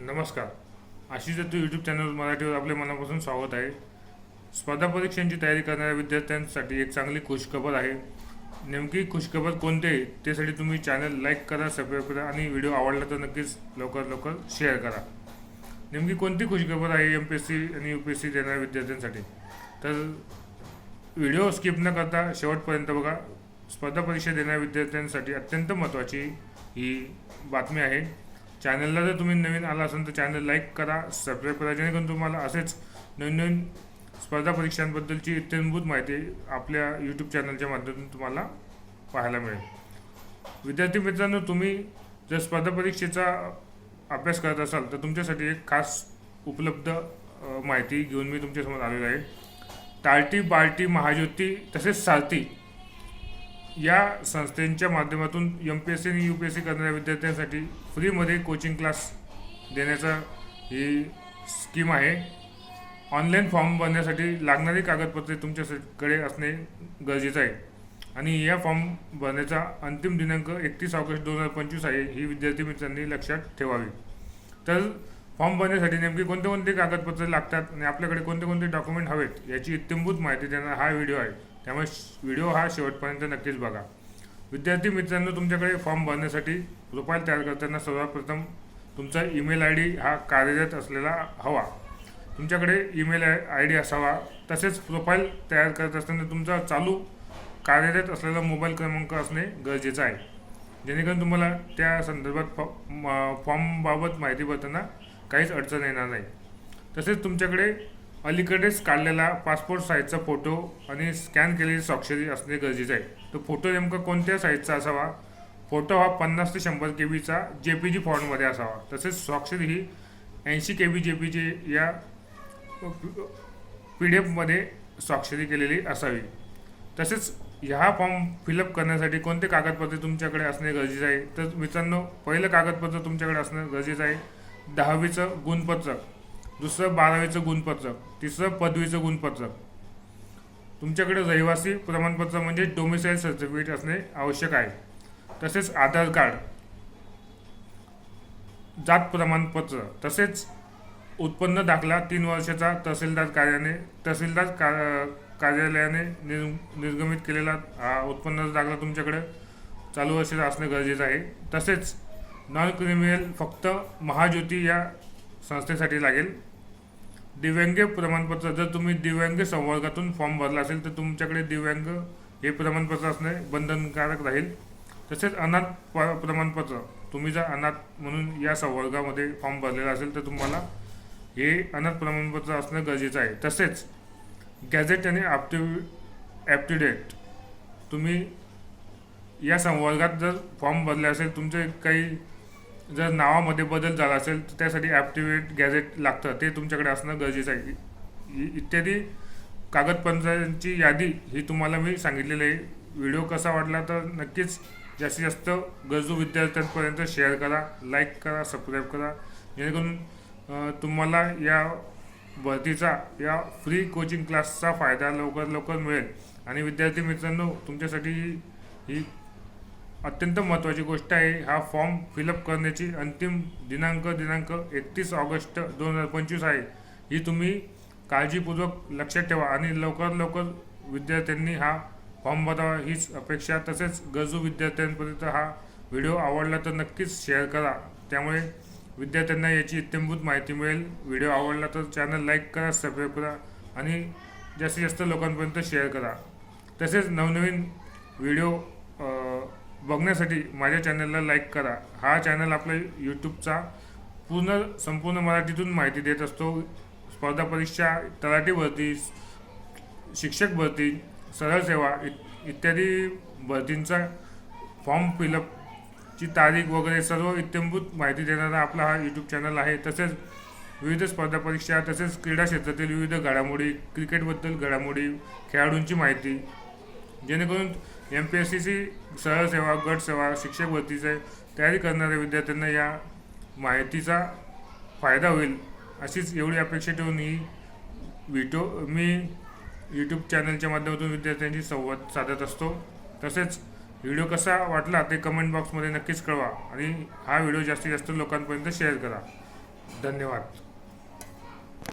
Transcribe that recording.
नमस्कार. Ashish Datta YouTube channel मराठीवर आपले मनापासून स्वागत आहे. स्पर्धा परीक्षांची तयारी करणाऱ्या विद्यार्थ्यांसाठी एक चांगली खुशखबर आहे. नेमकी खुशखबर कोणती आहे त्यासाठी तुम्ही चॅनल लाईक करा सबस्क्राईब करा आणि व्हिडिओ आवडला तर नक्कीच लवकर लवकर शेअर करा. नेमकी कोणती खुशखबर आहे एम पी एस सी आणि यू पी एस सी देणाऱ्या विद्यार्थ्यांसाठी? तर व्हिडिओ स्किप न करता शेवटपर्यंत बघा. स्पर्धा परीक्षा देणाऱ्या विद्यार्थ्यांसाठी अत्यंत महत्त्वाची ही बातमी आहे. चॅनलला जर तुम्ही नवीन आला असाल तर चॅनल लाईक करा सबस्क्राईब करा जेणेकरून तुम्हाला असेच नवीन नवीन स्पर्धा परीक्षांबद्दलची इत्यंभूत माहिती आपल्या यूट्यूब चॅनलच्या माध्यमातून तुम्हाला पाहायला मिळेल. विद्यार्थी मित्रांनो तुम्ही जर स्पर्धा परीक्षेचा अभ्यास करत असाल तर तुमच्यासाठी एक खास उपलब्ध माहिती घेऊन मी तुमच्यासमोर आलेलो आहे. टाळटी बार्टी महाज्योती तसेच सारथी या संस्थेच्या माध्यमातून एम पी एस सी आणि यू पी एस सी करणाऱ्या विद्यार्थ्यांसाठी फ्रीमध्ये कोचिंग क्लास देण्याचा ही स्कीम आहे. ऑनलाईन फॉर्म भरण्यासाठी लागणारी कागदपत्रे तुमच्याकडे असणे गरजेचं आहे. आणि या फॉर्म भरण्याचा अंतिम दिनांक एकतीस ऑगस्ट दोन हजार पंचवीस आहे ही विद्यार्थी मित्रांनी लक्षात ठेवावी. तर फॉर्म भरण्यासाठी नेमकी कोणते कोणते कागदपत्रे लागतात आणि आपल्याकडे कोणते कोणते डॉक्युमेंट हवेत याची इत्यंभूत माहिती देणारा हा व्हिडिओ आहे. त्यामुळे व्हिडिओ हा शेवटपर्यंत नक्कीच बघा. विद्यार्थी मित्रांनो तुमच्याकडे फॉर्म भरण्यासाठी प्रोफाईल तयार करताना सर्वप्रथम तुमचा ईमेल आय डी हा कार्यरत असलेला हवा. तुमच्याकडे ईमेल आय डी असावा. तसेच प्रोफाईल तयार करत असताना तुमचा चालू कार्यरत असलेला मोबाईल क्रमांक असणे गरजेचं आहे. जेणेकरून तुम्हाला त्या संदर्भात फॉ म- फॉर्मबाबत माहिती भरताना काहीच अडचण येणार नाही. तसेच तुमच्याकडे अलीकडेच काढलेला पासपोर्ट साईजचा फोटो आणि स्कॅन केलेली स्वाक्षरी असणे गरजेचे आहे. तो फोटो नेमका कोणत्या साईजचा असावा? फोटो हा पन्नास ते शंभर के बीचा जे पी जी फॉन्टमध्ये असावा. तसेच स्वाक्षरी ही ऐंशी के बी जे पी जी या पी डी एफमध्ये स्वाक्षरी केलेली असावी. तसेच ह्या फॉर्म फिलअप करण्यासाठी कोणते कागदपत्रे तुमच्याकडे असणे गरजेचे आहे? तर मित्रांनो पहिलं कागदपत्र तुमच्याकडे असणं गरजेचं आहे. दहावीचं गुणपत्रक दुसरं बारावीचं गुणपत्रक तिसरं पदवीचं गुणपत्रक. तुमच्याकडे रहिवासी प्रमाणपत्र म्हणजे डोमिसाईल सर्टिफिकेट असणे आवश्यक आहे. तसेच आधार कार्ड जात प्रमाणपत्र तसेच उत्पन्न दाखला तीन वर्षाचा तहसीलदार कार्याने तहसीलदार का- कार्यालयाने निर् निर्गमित केलेला हा उत्पन्नाचा दाखला तुमच्याकडे चालू वर्षाचा असणे गरजेचं आहे. तसेच नॉन क्रिमिनल फक्त महाज्योती या संस्थेसाठी लागेल. दिव्यांग प्रमाणपत्र जर तुम्ही दिव्यांग संवर्गातून फॉर्म भरला असेल तर तुमच्याकडे दिव्यांग हे प्रमाणपत्र असणे बंधनकारक राहील. तसेच अनाथ प- प्रमाणपत्र तुम्ही जर अनाथ म्हणून या संवर्गामध्ये फॉर्म भरलेला असेल तर तुम्हाला हे अनाथ प्रमाणपत्र असणं गरजेचं आहे. तसेच गॅझेट आणि ॲप्टिव ॲप्टिडेट तुम्ही या संवर्गात जर फॉर्म भरले असेल तुमचे काही जर नावामध्ये बदल झाला असेल तर त्यासाठी ॲप्टिवेट गॅजेट लागतं. ते तुमच्याकडे असणं गरजेचं आहे. इ- इत्यादी कागदपत्रांची यादी ही तुम्हाला मी सांगितलेली आहे. व्हिडिओ कसा वाटला तर नक्कीच जास्तीत जास्त गरजू विद्यार्थ्यांपर्यंत शेअर करा लाईक करा सबस्क्राईब करा. जेणेकरून तुम्हाला या भरतीचा या फ्री कोचिंग क्लासचा फायदा लवकर लवकर मिळेल. आणि विद्यार्थी मित्रांनो तुमच्यासाठी ही अत्यंत महत्त्वाची गोष्ट आहे. हा फॉर्म फिलअप करण्याची अंतिम दिनांक दिनांक एकतीस ऑगस्ट दोन हजार पंचवीस आहे. ही तुम्ही काळजीपूर्वक लक्षात ठेवा आणि लवकरात लवकर विद्यार्थ्यांनी हा फॉर्म भरावा. हीच अपेक्षा तसेच गरजू विद्यार्थ्यांपर्यंत हा व्हिडिओ आवडला तर नक्कीच शेअर करा. त्यामुळे विद्यार्थ्यांना याची इत्यंभूत माहिती मिळेल. व्हिडिओ आवडला तर चॅनल लाईक करा सबस्क्राईब करा आणि जास्तीत जास्त लोकांपर्यंत शेअर करा. तसेच नवनवीन व्हिडिओ बघण्यासाठी माझ्या चॅनलला लाईक करा. हा चॅनल आपला यूट्यूबचा पूर्ण संपूर्ण मराठीतून माहिती देत असतो. स्पर्धा परीक्षा तलाठी भरती शिक्षक भरती सरळ सेवा इ- इत्यादी भरतींचा फॉर्म फिलअपची तारीख वगैरे सर्व इत्यंभूत माहिती देणारा आपला हा यूट्यूब चॅनल आहे. तसेच विविध स्पर्धा परीक्षा तसेच क्रीडा क्षेत्रातील विविध घडामोडी क्रिकेटबद्दल घडामोडी खेळाडूंची माहिती जेणेकरून एम पी एस सीची सरळ सेवा गटसेवा शिक्षक भरतीचे तयारी करणाऱ्या विद्यार्थ्यांना या माहितीचा फायदा होईल अशीच एवढी अपेक्षा ठेवून ही व्हिडिओ मी यूट्यूब चॅनलच्या माध्यमातून विद्यार्थ्यांशी संवाद साधत असतो. तसेच व्हिडिओ कसा वाटला ते कमेंट बॉक्समध्ये नक्कीच कळवा आणि हा व्हिडिओ जास्तीत जास्त लोकांपर्यंत शेअर करा. धन्यवाद.